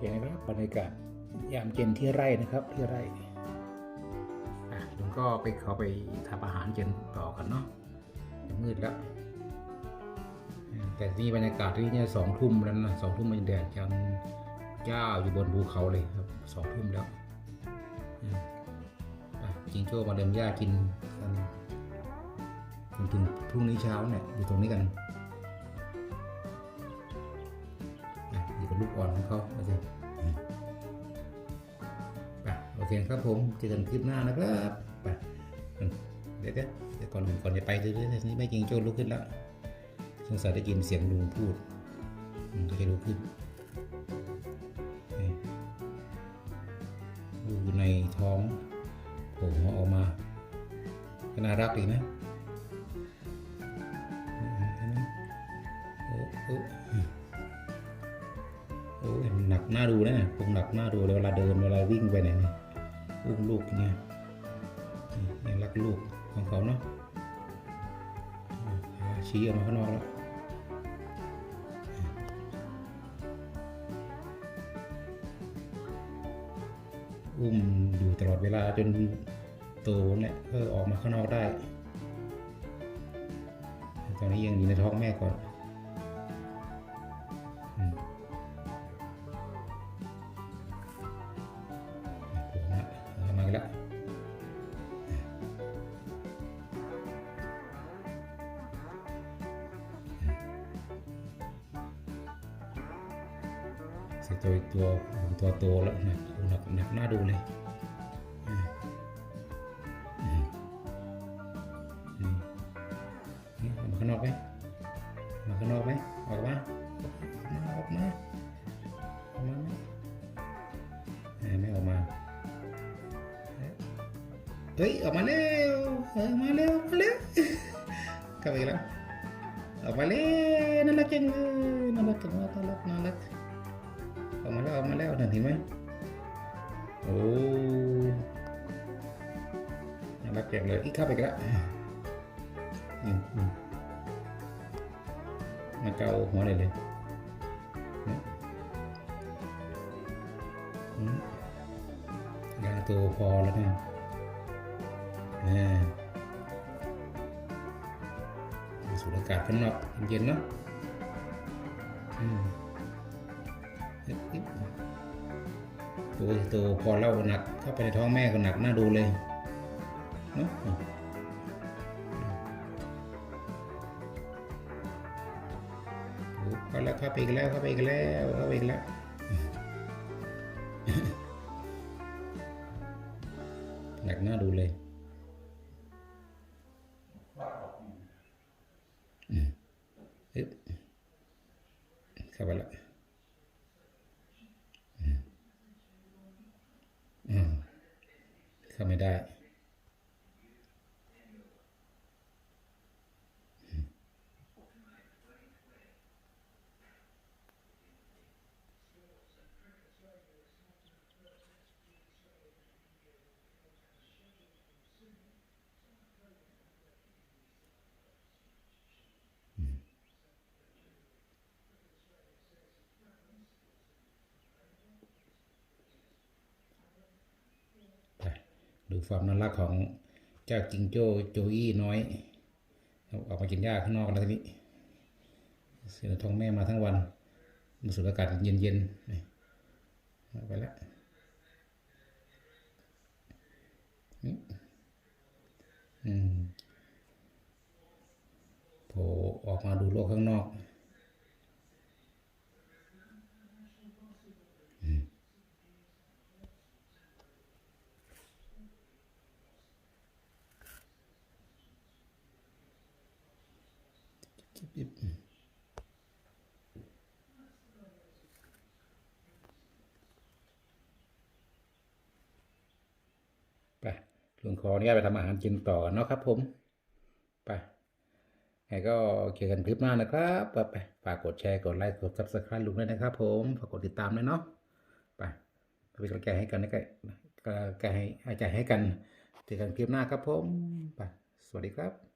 เห็นไหมครับบรรยากาศยามเย็นที่ไร่นะครับที่ไร่ลุงก็ไปเขาไปทำอาหารเย็นต่อกันเนาะมืดแล้ว แต่ที่บรรยากาศที่เนี่ยสองทุ่มแล้วนะสองทุ่มมันแดดยังจ้าอยู่บนภูเขาเลยครับสองทุ่มแล้วจิงโจ้มาเดิมหญ้ากินกันจนถึงพรุ่งนี้เช้าเนี่ยอยู่ตรงนี้กัน ลูกอ่อนของเขาเอาสิไปโอเคครับผมเจอกันคลิปหน้านะครับไปเดี๋ยวเดี๋ยวก่อนก่อนจะไปเดี๋ยวเดี๋ยวนี่ไม่จริงโจ้ลุกขึ้นแล้วสงสัยได้ยินเสียงลุงพูดอืมก็จะลุกขึ้นนี่ลูกอยู่ในท้องผล่หัวออกมาก็น่ารักดีนะ โอ้ยมันหนักหน้าดูนะคงหนักหน้าดูเวลาเดินเวลาวิ่งไปไหนเนี่ยอุ้มลูกเนี่ยยังรักลูกของเขาเนาะชี้ออกมาข้างนอกแล้วอุ้มอยู่ตลอดเวลาจนโตเนี่ยก็ออกมาข้างนอกได้ ตอนนี้ยังอยู่ในท้องแม่ก่อน ใส่ตัวตัวตัวโตแล้วนะหนักหนักหน้าดูเลยอืมอืมอืมนี่อกมาข้างนอกไหมมาข้างนอกไหมออกมาออกมาออกมาออกมาไหมไม่ออกมาเฮ้ยออกมาเร็วเออมาเร็วมาเร็วกลับไปอีกแล้วออกมาเร็วน่ารักจังเลยน่ารักจังเลยน่ารักน่ารัก ออกมาแล้วออกมาแล้วนั่นเห็นไหมโอ้น่ารักจังเลยอีกเข้าไปอีกแล้วอืมอืมมาเกาหัวเลยเลยยาตัวพอแล้วนะอ่าสูดอากาศข้างนอกเย็นๆเนาะอืม ตัวตัวพอเล่าหนักเข้าไปในท้องแม่ก็หนักน่าดูเลยเนาะโอ้เข้าแล้วเข้าไปอีกแล้วเข้าไปอีกแล้วเข้าไปอีกแล้วหนักหน้าดูเลยอืมเอ๊ะเข้าไปและอืมอืม เข้าไม่ได้อืมไป ดูความน่ารักของเจ้าจิงโจ้โจอี้น้อยเอาออกมากินหญ้าข้างนอกแล้วทีนี้เสียท้องแม่มาทั้งวันมาสูดอากาศเย็นๆนี่ไปแล้วอือืมโผล่ออกมาดูโลกข้างนอก จิบไปลุงขออนุญาตไปทำอาหารกินต่อกันเนาะครับผม ไปไงก็เจอกันคลิปหน้านะครับไปไปฝากกดแชร์ กดไลค์ กด subscribe ลุงด้วยนะครับผม ฝากกดติดตามด้วยเนาะ ไปไปเป็นกใจให้กันนะกันกำลังใจให้ให้ใจให้กันเจอกันคลิปหน้าครับผม ไป สวัสดีครับ